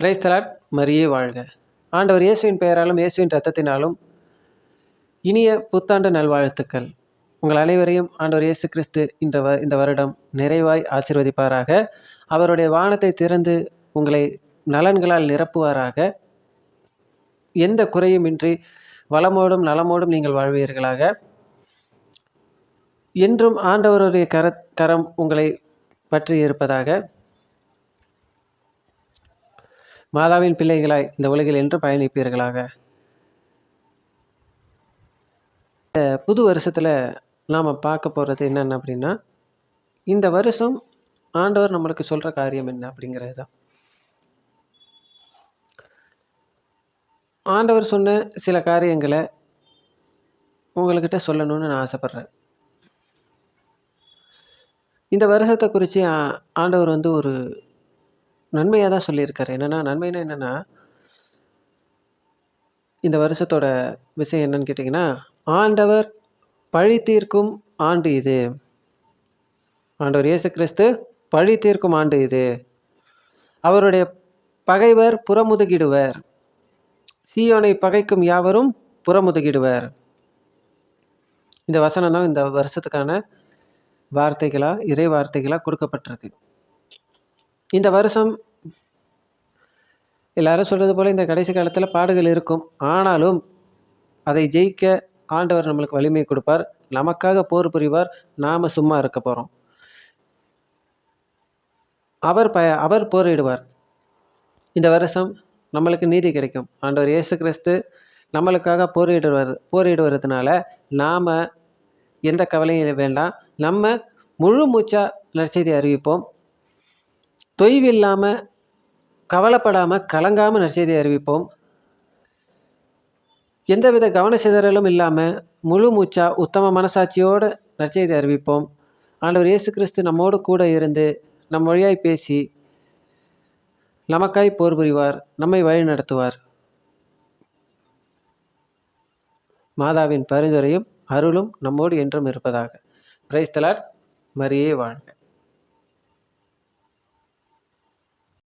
Praise the Lord மரியே வாழ்க. ஆண்டவர் இயேசுவின் பெயராலும் இயேசுவின் ரத்தத்தினாலும் இனிய புத்தாண்டு நல்வாழ்த்துக்கள். உங்கள் அனைவரையும் ஆண்டவர் இயேசு கிறிஸ்து இந்த வ இந்த வருடம் நிறைவாய் ஆசிர்வதிப்பாராக. அவருடைய வானத்தை திறந்து உங்களை நலன்களால் நிரப்புவாராக. எந்த குறையுமின்றி வளமோடும் நலமோடும் நீங்கள் வாழ்வீர்களாக. என்றும் ஆண்டவருடைய கர கரம் உங்களை பற்றி இருப்பதாக. மாதாவின் பிள்ளைகளாய் இந்த உலகில் என்று பயணிப்பீர்களாக. புது வருஷத்தில் நாம் பார்க்க போகிறது என்னென்ன அப்படின்னா இந்த வருஷம் ஆண்டவர் நம்மளுக்கு சொல்கிற காரியம் என்ன அப்படிங்கிறது தான் ஆண்டவர் சொன்ன சில காரியங்களை உங்கள்கிட்ட சொல்லணும்னு நான் ஆசைப்பட்றேன். இந்த வருஷத்தை குறித்து ஆண்டவர் வந்து ஒரு நன்மையாக தான் சொல்லியிருக்காரு. என்னென்னா நன்மைனா என்னென்னா இந்த வருஷத்தோட விஷயம் என்னன்னு கேட்டிங்கன்னா ஆண்டவர் பழி தீர்க்கும் ஆண்டு இது. ஆண்டவர் இயேசு கிறிஸ்து பழி தீர்க்கும் ஆண்டு இது. அவருடைய பகைவர் புறமுதுகிடுவர். சீயோனை பகைக்கும் யாவரும் புறமுதுகிடுவர். இந்த வசனம் தான் இந்த வருஷத்துக்கான வார்த்தைகளாக இறை வார்த்தைகளாக கொடுக்கப்பட்டிருக்கு. இந்த வருஷம் எல்லாரும் சொல்கிறது போல் இந்த கடைசி காலத்தில் பாடுகள் இருக்கும். ஆனாலும் அதை ஜெயிக்க ஆண்டவர் நம்மளுக்கு வலிமை கொடுப்பார். நமக்காக போர் புரிவார். நாம் சும்மா இருக்க போகிறோம் அவர் ப அவர் போரிடுவார். இந்த வருஷம் நம்மளுக்கு நீதி கிடைக்கும். ஆண்டவர் இயேசு கிறிஸ்து நம்மளுக்காக போரிடுவது போரிடுவதுனால நாம் எந்த கவலையும் வேண்டாம். நம்ம முழு மூச்சாக நற்செய்தி அறிவிப்போம். தொய்வில்லாமல் கவலைப்படாமல் கலங்காமல் நற்செய்தி அறிவிப்போம். எந்தவித கவன சிதறலும் இல்லாமல் முழு மூச்சா உத்தம மனசாட்சியோடு நற்செய்தி அறிவிப்போம். ஆண்டவர் இயேசு கிறிஸ்து நம்மோடு கூட இருந்து நம் வழியாய் பேசி நமக்காய் போர் புரிவார் நம்மை வழி நடத்துவார். மாதாவின் பரிந்துரையும் அருளும் நம்மோடு என்றும் இருப்பதாக. பிரைஸ்தலார் மரியே வாழ்க.